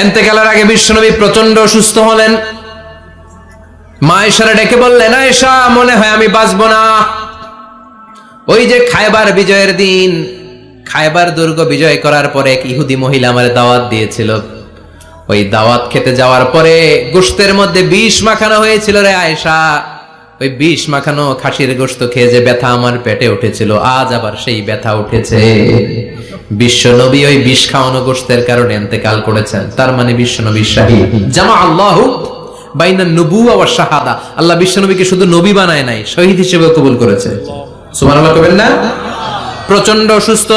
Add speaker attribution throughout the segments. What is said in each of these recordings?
Speaker 1: এন্তেকালের আগে বিশ্বনবী প্রচণ্ড অসুস্থ হলেন। মা এসারা ডেকে বললেন, আয়েশা, মনে হয় আমি বাঁচবো না। ওই যে খায়বার বিজয়ের দিন খায়বার দুর্গ বিজয় করার পরে এক ইহুদি মহিলা আমার দাওয়াত দিয়েছিল। ওই দাওয়াত খেতে যাওয়ার পরে গোস্তের মধ্যে বিষ মাখানো হয়েছিল রে আয়েশা। ওই বিষ মাখানো খাসির গোস্ত খেয়ে যে ব্যথা আমার পেটে উঠেছিল, আজ আবার সেই ব্যথা উঠেছে। বিশ্ব নবী ওই বিষ খাওয়ানো গোস্তের কারণে এতেকাল করেছেন। তার মানে বিশ্ব নবী শাহিদ জামা আল্লাহ বাইনা শাহাদা। আল্লাহ বিশ্ব নবীকে শুধু নবী বানায় নাই, শহীদ হিসেবে কবুল করেছে। কবেন না? প্রচণ্ড অসুস্থ।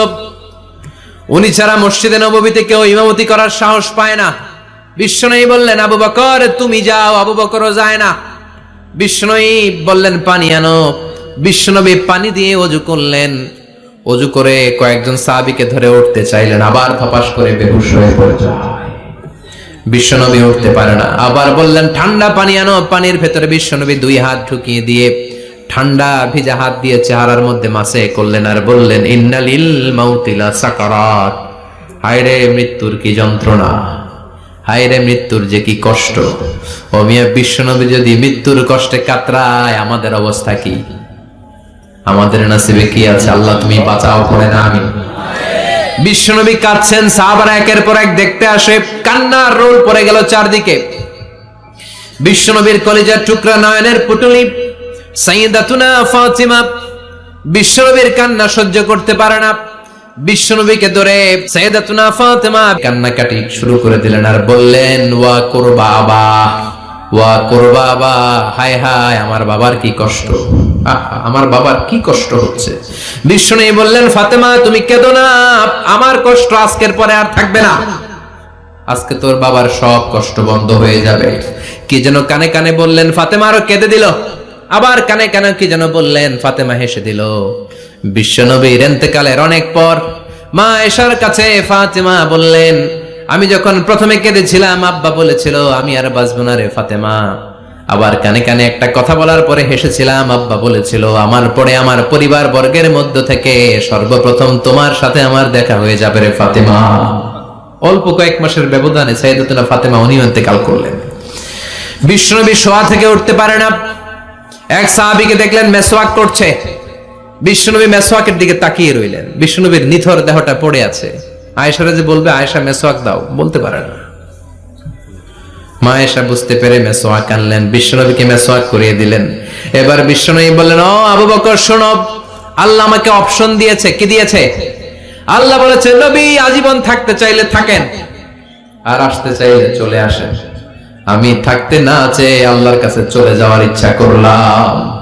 Speaker 1: উনি ছাড়া মসজিদে নববীতে কেউ ইমামতি করার সাহস পায় না। বিষ্ণনয়ী বললেন, আবু বকর, তুমি যাও, আবু বকরও যায় না। বিষ্ণনয়ী বললেন, পানি আনো। বিষ্ণনবী পানি দিয়ে অজু করলেন। অজু করে কয়েকজন সাহাবীকে ধরে উঠতে চাইলেন, আবার থপাস করে বেহুশ হয়ে পড়ে বিশ্বনবী উঠতে পারে না। আবার বললেন, ঠান্ডা পানি আনো, পানির ভেতরে বিশ্বনবী দুই হাত ঢুকিয়ে দিয়ে ঠান্ডা ভিজা হাত দিয়ে চেহারার মধ্যে মাসে করলেন আর বললেন, ইন্নালিল মাউতিলা সাকারাত। হায়রে মৃত্যুর কি যন্ত্রণা? হায়রে মৃত্যুর যে কি কষ্ট? ও মিয়া বিশ্বনবী যদি মৃত্যুর কষ্টে কাতরায়, আমাদের অবস্থা কি? আমাদের নাসিবে কি আছে? আল্লাহ, তুমি বাঁচাও করে না আমি বিশ্বনবী কাঁদছেন, সাহাবারা একের পর এক দেখতে আসে, কান্নার রোল পড়ে গেল চারদিকে। বিশ্বনবীর কলেজার টুকরা নয়নের পুটুলি সাইয়েদাতুনা ফাতিমা। বিশ্বনবীর কান্না সহ্য করতে পারে না। বিশ্বনবীকে ধরে সাইয়েদাতুনা ফাতিমা কান্নাকাটি শুরু করে দিলেন আর বললেন, ওয়া করবা আবা। ওয়া করবা আবা হায় হায়, আমার বাবার কি কষ্ট। আমার বাবার কি কষ্ট হচ্ছে। বিশ্বনবী বললেন, ফাতেমা, তুমি কেঁদো না, আমার কষ্ট আজকের পরে আর থাকবে না। আজকে তোর বাবার সব কষ্ট বন্ধ হয়ে যাবে। কি যেন কানে কানে বললেন, ফাতেমা আরও কেঁদে দিল। আবার কানে কানে কি যেন বললেন, ফাতেমা হেসে দিল। বিশ্বনবীর এন্তেকালের অনেক পর মা এসার কাছে ফাতেমা বললেন আমি যখন প্রথমে কেঁদেছিলাম, আব্বা বলেছিল, আমি আর বাঁচবো না রে ফাতেমা। আবার কানে কানে একটা কথা বলার পরে হেসেছিলাম, আব্বা বলেছিল, আমার পরে আমার পরিবার বর্গের মধ্য থেকে সর্বপ্রথম তোমার সাথে আমার দেখা হয়ে যাবে রে ফাতেমা। অল্প কয়েক মাসের ব্যবধানে সাইদাতুনা ফাতেমা উনিও ইন্তেকাল করলেন বিষ্ণুনবী শোয়া থেকে উঠতে পারে না। এক সাহাবিকে দেখলেন মেসওয়াক করছে। বিষ্ণুনবী মেসওয়াকের দিকে তাকিয়ে রইলেন। বিষ্ণুনবীর নিথর দেহটা পড়ে আছে। আয়েশারা যে বলবে, আয়েশা মেসওয়াক দাও। বলতে পারে না। মা এসা বুঝতে পেরে মেসোয়াক আনলেন, বিশ্বনবীকে মেসোয়াক করিয়ে দিলেন। এবার বিশ্বনবী বললেন, ও আবু বকর, শোনো, আল্লাহ আমাকে অপশন দিয়েছে। কি দিয়েছে? আল্লাহ বলেছে, নবী আজীবন থাকতে চাইলে থাকেন, আর আসতে চাইলে চলে আসেন। আমি থাকতে না চেয়ে আল্লাহর কাছে চলে যাওয়ার ইচ্ছা করলাম।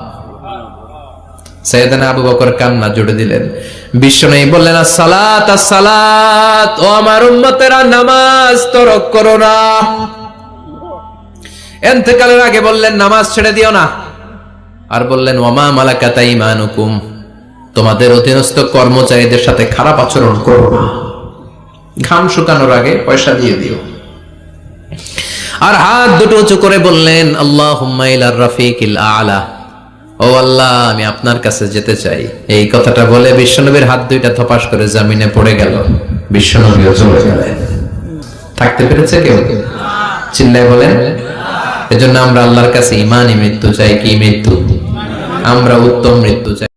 Speaker 1: আগে বললেন, নামাজ ছেড়ে দিও না। আর বললেন, ওমা মালাকাতা তোমাদের অধীনস্থ কর্মচারীদের সাথে খারাপ আচরণ করো না। ঘাম শুকানোর আগে পয়সা দিয়ে দিও। আর হাত দুটো উঁচু করে বললেন আল্লাহ রফিকিল আলা। ও আল্লাহ, আমি আপনার কাছে যেতে চাই। এই কথাটা বলে বিশ্বনবীর হাত দুইটা থপাস করে জামিনে পড়ে গেল। বিশ্বনবীও চলে গেলেন। থাকতে পেরেছে কেউ? চিল্লায় বলেন, এজন্য আমরা আল্লাহর কাছে ইমানই মৃত্যু চাই, কি মৃত্যু? আমরা উত্তম মৃত্যু চাই।